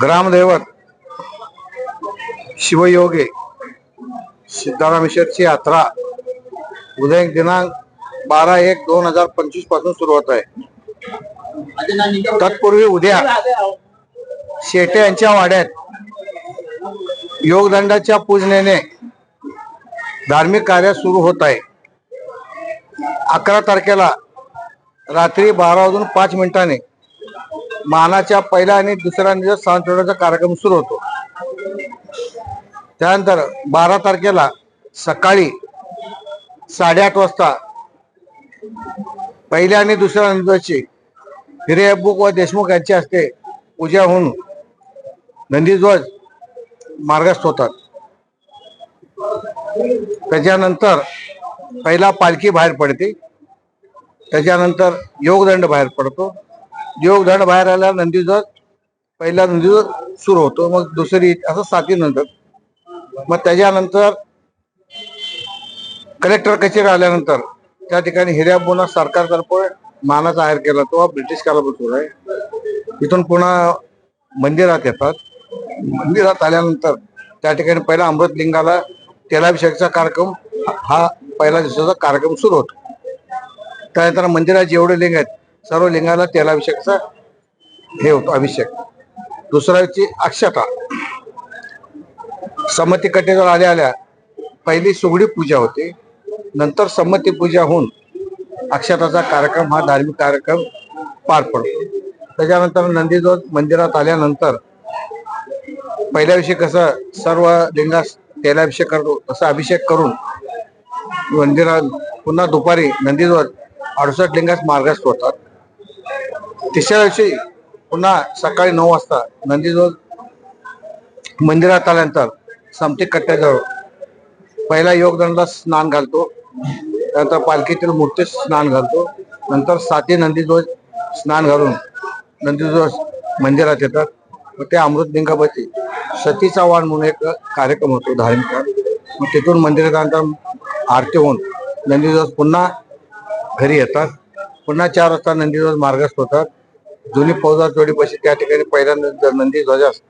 ग्रामदैवत शिवयोगे सिद्धारामेश्वरची यात्रा उद्या दिनांक बारा एक दोन हजार पंचवीसपासून सुरू होत आहे. तत्पूर्वी उद्या शेटे यांच्या वाड्यात योगदंडाच्या पूजनेने धार्मिक कार्य सुरू होत आहे. अकरा तारखेला रात्री बारा वाजून पाच मिनिटांनी मानाच्या पहिल्या आणि दुसऱ्या दिवस ठेवण्याचा कार्यक्रम सुरू होतो. त्यानंतर बारा तारखेला सकाळी साडेआठ वाजता पहिल्या आणि दुसऱ्या नंदीची हिरे बुक व देशमुख यांच्या हस्ते पूजा होऊन नंदीध्वज मार्गस्थ होतात. त्याच्यानंतर पहिला पालखी बाहेर पडते. त्याच्यानंतर योगदंड बाहेर पडतो. योगदंड बाहेर आल्यावर नंदीध्वज पहिला नंदीध्वज सुरू होतो मग दुसरी असं साती नंतर. मग त्याच्यानंतर कलेक्टर कचेरी आल्यानंतर त्या ठिकाणी हिर्याबोना सरकारतर्फे मानाचा जाहीर केला तो ब्रिटिश कालापासून आहे. इथून पुन्हा मंदिरात येतात. मंदिरात आल्यानंतर त्या ठिकाणी पहिला अमृतलिंगाला तेलाभिषेकचा कार्यक्रम हा पहिला दिवसाचा कार्यक्रम सुरू होतो. त्यानंतर मंदिरात जेवढे लिंग आहेत सर्व लिंगाला तेलाभिषेकचा हे होतो अभिषेक. दुसऱ्याची अक्षता. संमती कटेजवर आल्या आल्या पहिली सुगडी पूजा होते. नंतर संमती पूजा होऊन अक्षताचा कार्यक्रम हा धार्मिक कार्यक्रम पार पडतो. त्याच्यानंतर नंदीजोत मंदिरात आल्यानंतर पहिल्या दिवशी कसं सर्व लिंगास तेलाभिषेक करतो तसा अभिषेक करून मंदिरात पुन्हा दुपारी नंदीजोत अडुसष्ट लिंगास मार्गस्थ होतात. तिसऱ्या दिवशी पुन्हा सकाळी नऊ वाजता नंदीजोज मंदिरात आल्यानंतर समती कट्ट्याजवळ पहिला योगदंडला स्नान घालतो. त्यानंतर पालखीतील मूर्तीस स्नान घालतो. नंतर साती नंदीध्वज स्नान घालून नंदीध्वज मंदिरात येतात. मग ते अमृतलिंगापती सतीचा वाण म्हणून एक कार्यक्रम होतो धार्मिक मग तिथून मंदिरात आणतात आरती होऊन नंदीध्वज पुन्हा घरी येतात. पुन्हा चार वाजता नंदीध्वज मार्गस्थ होतात. जुनी फौजा जोडीपाशी त्या ठिकाणी पहिल्यांदा नंदी ध्वजास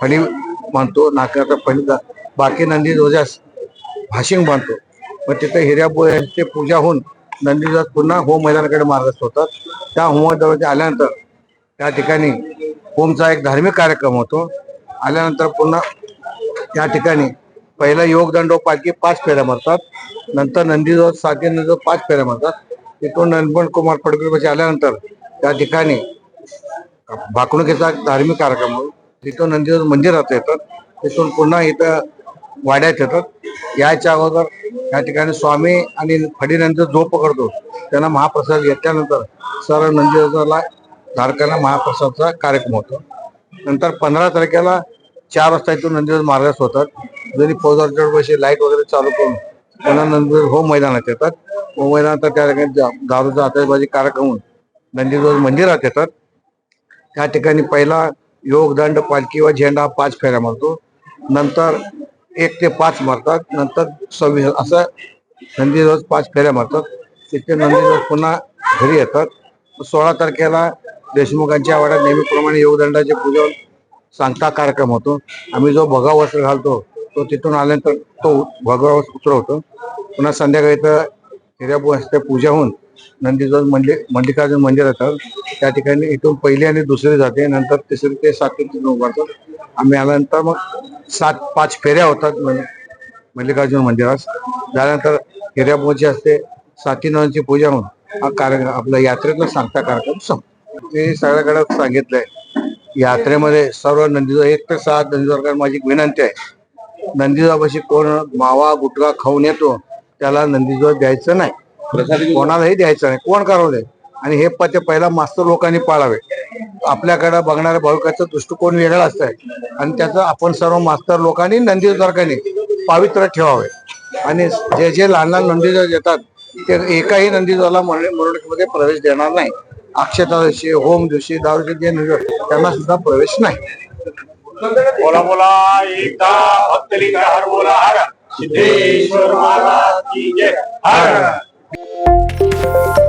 फणी बांधतो नाकाचा फणी बाकी नंदी ध्वजास भाशिंग बांधतो. मग तिथे हिऱ्या यांची पूजा होऊन नंदीध्वज पुन्हा होम मैदानाकडे मार्गस्थ होतात. त्या होम आल्यानंतर त्या ठिकाणी होमचा एक धार्मिक कार्यक्रम होतो. आल्यानंतर पुन्हा त्या ठिकाणी पहिला योगदंडो पालखी पाच फेऱ्या मारतात. नंतर नंदीध्वज साती नंदीध्वज पाच फेऱ्या मारतात. तिथून नंदपण कुमार फडकरीपाशी आल्यानंतर त्या ठिकाणी भाकणुकीचा एक धार्मिक कार्यक्रम होतो तिथून नंदीवर मंदिरात येतात तिथून पुन्हा इथं वाड्यात येतात. याच्या अगोदर या ठिकाणी स्वामी आणि फडीनंतर जो पकडतो. त्यांना महाप्रसाद घेतल्यानंतर सर्व नंदीध्वजाला धारकांना महाप्रसादचा कार्यक्रम होतो. नंतर पंधरा तारखेला चार वाजता इथून नंदीवर मार्गास होतात. जरी फौजाच्या पैसे लाइट वगैरे चालू करून त्यांना नंदीवर हो मैदानात येतात. हो मैदानात त्या ठिकाणी दारूचा आतषबाजी कार्यक्रम होऊन मंदिरात येतात. त्या ठिकाणी पहिला योगदंड पालखी व झेंडा पाच फेऱ्या मारतो. नंतर एक ते पाच मारतात. नंतर सव्वीस असं नंदीध्वज पाच फेऱ्या मारतात. तिथे नंदीध्वज पुन्हा घरी येतात. सोळा तारखेला देशमुखांच्या आवाड्यात नेहमीप्रमाणे योगदंडाचे पूजन सांगता कार्यक्रम होतो. आम्ही जो भोगा वस्त्र घालतो तो तिथून आल्यानंतर तो भगवा वस्त्र उतरवतो. पुन्हा संध्याकाळी तर हिऱ्याबू असते पूजा होऊन नंदीध्वज म्हणजे मल्लिकार्जुन मंदिर येतात त्या ठिकाणी इथून पहिली आणि दुसरी जाते. नंतर तिसरी ते सातवी तिथून उभारतात आम्ही आल्यानंतर मग सात पाच फेऱ्या होतात मल्लिकार्जुन मंदिरात त्यानंतर हिऱ्यापूरची असते. साती पूजा होऊन हा कार्यक्रम आपला यात्रेतला सांगता कार्यक्रम संपतो. मी सगळ्याकडे सांगितलंय. यात्रेमध्ये सर्व नंदीजो एक ते सात नंदीजोरकर माझी विनंती आहे. नंदीजोगाशी कोण मावा गुटखा खाऊन येतो त्याला नंदीजोर द्यायचं नाही. कोणालाही द्यायचं नाही. कोण करावं आणि हे पत्ते पहिला मास्तर लोकांनी पाळावे. आपल्याकडे बघणाऱ्या भाविकाचा दृष्टिकोन वेगळा असतंय. आणि त्याचं आपण सर्व मास्तर लोकांनी नंदीजोगांनी पावित्र्य ठेवावे. आणि जे जे लहान लहान नंदीजोग येतात ते एकाही नंदीजोगाला मिरवणुकीमध्ये प्रवेश देणार नाही. अक्षता दिवशी होम दिवशी दारूचे जे नंदी त्यांना सुद्धा प्रवेश नाही. बोला बोला एकदा भक्तलिंग हर बोला हर. सिद्धेश्वर महाराज की जय. हर. Bye.